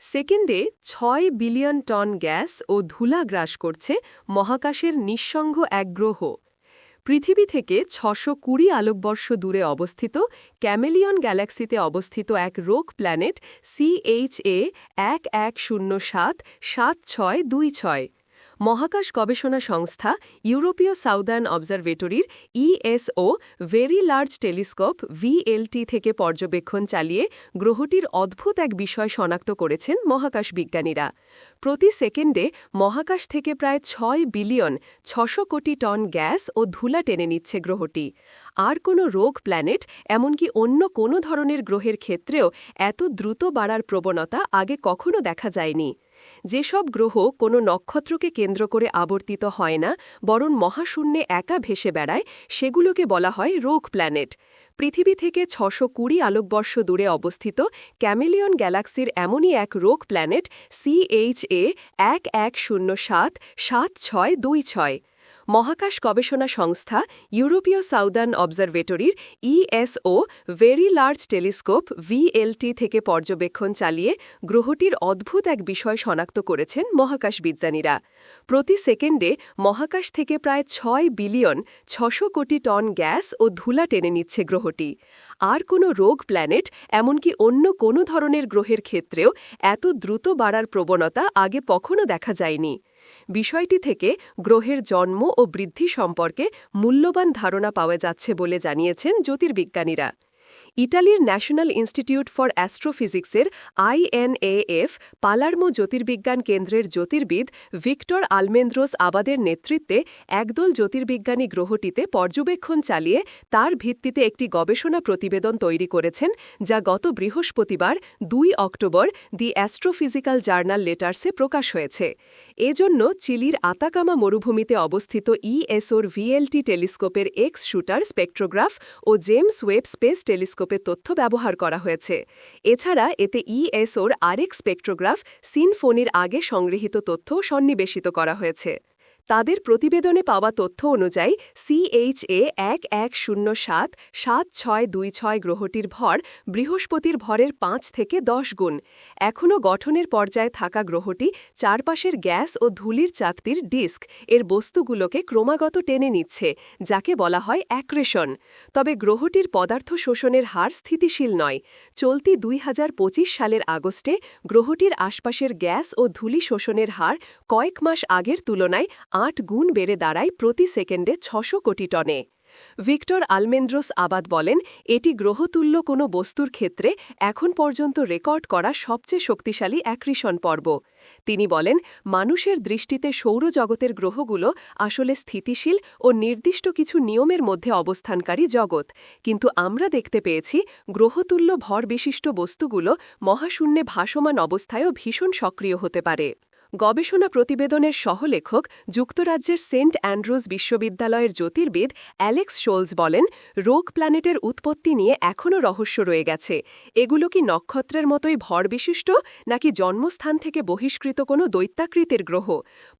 সেকেন্ডে ছয় billion ton gas ও ধুলা গ্রাস করছে মহাকাশের নিঃসঙ্গ এক গ্রহ। পৃথিবী থেকে ছশো কুড়ি আলোকবর্ষ দূরে অবস্থিত ক্যামেলিয়ন গ্যালাক্সিতে অবস্থিত এক রোগ প্ল্যানেট সিএইচএ এক এক শূন্য সাত সাত ছয় দুই ছয়। মহাকাশ গবেষণা সংস্থা ইউরোপীয় southern অবজারভেটরির ESO very large telescope VLT থেকে পর্যবেক্ষণ চালিয়ে গ্রহটির অদ্ভুত এক বিষয় শনাক্ত করেছেন মহাকাশ বিজ্ঞানীরা। প্রতি সেকেন্ডে মহাকাশ থেকে প্রায় ছয় বিলিয়ন ছশো কোটি টন গ্যাস ও ধুলা টেনে নিচ্ছে গ্রহটি। আর কোনো রোগ প্ল্যানেট, এমনকি অন্য কোনো ধরনের গ্রহের ক্ষেত্রেও এত দ্রুত বাড়ার প্রবণতা আগে কখনো দেখা যায়নি। যেসব গ্রহ কোনো নক্ষত্রকে কেন্দ্র করে আবর্তিত হয় না, বরং মহাশূন্যে একা ভেসে বেড়ায়, সেগুলোকে বলা হয় রোগ প্ল্যানেট। পৃথিবী থেকে ছশো কুড়ি আলোকবর্ষ দূরে অবস্থিত ক্যামেলিয়ন গ্যালাক্সির এমনই এক রোগ প্ল্যানেট সিএইচএ এক এক শূন্য সাত সাত ছয় দুই ছয়। মহাকাশ গবেষণা সংস্থা ইউরোপীয় southern অবজারভেটরির ESO very large telescope VLT থেকে পর্যবেক্ষণ চালিয়ে গ্রহটির অদ্ভুত এক বিষয় শনাক্ত করেছেন মহাকাশ বিজ্ঞানীরা। প্রতি সেকেন্ডে মহাকাশ থেকে প্রায় ছয় বিলিয়ন ছশো কোটি টন গ্যাস ও ধুলা টেনে নিচ্ছে গ্রহটি। আর কোনো রোগ প্ল্যানেট, এমনকি অন্য কোনো ধরনের গ্রহের ক্ষেত্রেও এত দ্রুত বাড়ার প্রবণতা আগে কখনো দেখা যায়নি। বিষয়টি থেকে গ্রহের জন্ম ও বৃদ্ধি সম্পর্কে মূল্যবান ধারণা পাওয়া যাচ্ছে বলে জানিয়েছেন জ্যোতির্বিজ্ঞানীরা। ইটালির ন্যাশনাল ইনস্টিটিউট ফর অ্যাস্ট্রোফিজিক্সের আইএনএএফ পালার্মো জ্যোতির্বিজ্ঞান কেন্দ্রের জ্যোতির্বিদ ভিক্টর আলমেন্দ্রোস আবাদের নেতৃত্বে একদল জ্যোতির্বিজ্ঞানী গ্রহটিতে পর্যবেক্ষণ চালিয়ে তার ভিত্তিতে একটি গবেষণা প্রতিবেদন তৈরি করেছেন, যা গত বৃহস্পতিবার দুই অক্টোবর দি অ্যাস্ট্রোফিজিক্যাল জার্নাল লেটার্সে প্রকাশ হয়েছে। এজন্য চিলির আতাকামা মরুভূমিতে অবস্থিত ইএসওর ভিএলটি টেলিস্কোপের এক্স শুটার স্পেকট্রোগ্রাফ ও জেমস ওয়েব স্পেস টেলিস্কোপের তথ্য ব্যবহার করা হয়েছে। এছাড়া এতে ইএসওর আরেক স্পেকট্রোগ্রাফ সিনফোনির আগে সংগৃহীত তথ্য সন্নিবেশিত করা হয়েছে। তাদের প্রতিবেদনে পাওয়া তথ্য অনুযায়ী সিএইচএ এক এক শূন্য সাত সাত ছয় দুই ছয় গ্রহটির ভর বৃহস্পতির ভরের পাঁচ থেকে দশ গুণ। এখনও গঠনের পর্যায়ে থাকা গ্রহটি চারপাশের গ্যাস ও ধুলির চাকতির ডিস্ক, এর বস্তুগুলোকে ক্রমাগত টেনে নিচ্ছে, যাকে বলা হয় অ্যাক্রেশন। তবে গ্রহটির পদার্থ শোষণের হার স্থিতিশীল নয়। চলতি দুই হাজার পঁচিশ সালের আগস্টে গ্রহটির আশপাশের গ্যাস ও ধুলি শোষণের হার কয়েক মাস আগের তুলনায় আট গুণ বেড়ে দাঁড়ায় প্রতি সেকেন্ডে ছশো কোটি টনে। ভিক্টর আলমেন্দ্রোস আবাদ বলেন, এটি গ্রহতুল্য কোনো বস্তুর ক্ষেত্রে এখন পর্যন্ত রেকর্ড করা সবচেয়ে শক্তিশালী অ্যাক্রিশন পর্ব। তিনি বলেন, মানুষের দৃষ্টিতে সৌরজগতের গ্রহগুলো আসলে স্থিতিশীল ও নির্দিষ্ট কিছু নিয়মের মধ্যে অবস্থানকারী জগৎ। কিন্তু আমরা দেখতে পেয়েছি, গ্রহতুল্য ভর বিশিষ্ট বস্তুগুলো মহাশূন্যে ভাসমান অবস্থায়ও ভীষণ সক্রিয় হতে পারে। গবেষণা প্রতিবেদনের সহলেখক যুক্তরাজ্যের সেন্ট অ্যান্ড্রুজ বিশ্ববিদ্যালয়ের জ্যোতির্বিদ অ্যালেক্স শোলস বলেন, রোগ প্ল্যানেটের উৎপত্তি নিয়ে এখনও রহস্য রয়ে গেছে। এগুলো কি নক্ষত্রের মতোই ভরবিশিষ্ট, নাকি জন্মস্থান থেকে বহিষ্কৃত কোনো দৈত্যাকৃতির গ্রহ?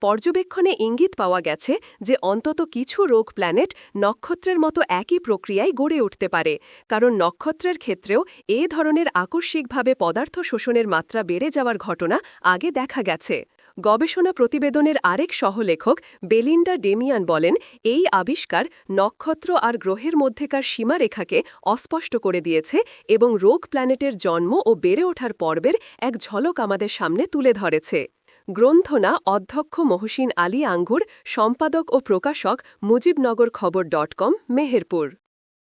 পর্যবেক্ষণে ইঙ্গিত পাওয়া গেছে যে অন্তত কিছু রোগ প্ল্যানেট নক্ষত্রের মতো একই প্রক্রিয়ায় গড়ে উঠতে পারে, কারণ নক্ষত্রের ক্ষেত্রেও এ ধরনের আকস্মিকভাবে পদার্থ শোষণের মাত্রা বেড়ে যাওয়ার ঘটনা আগে দেখা গেছে। গবেষণা প্রতিবেদনের আরেক সহলেখক বেলিন্ডা ডেমিয়ান বলেন, এই আবিষ্কার নক্ষত্র আর গ্রহের মধ্যেকার সীমারেখাকে অস্পষ্ট করে দিয়েছে এবং রোগ প্ল্যানেটের জন্ম ও বেড়ে ওঠার পর্বের এক ঝলক আমাদের সামনে তুলে ধরেছে। গ্রন্থনা অধ্যক্ষ মহসিন আলী আঙ্গুর, সম্পাদক ও প্রকাশক মুজিবনগর খবর ডট কম, মেহেরপুর।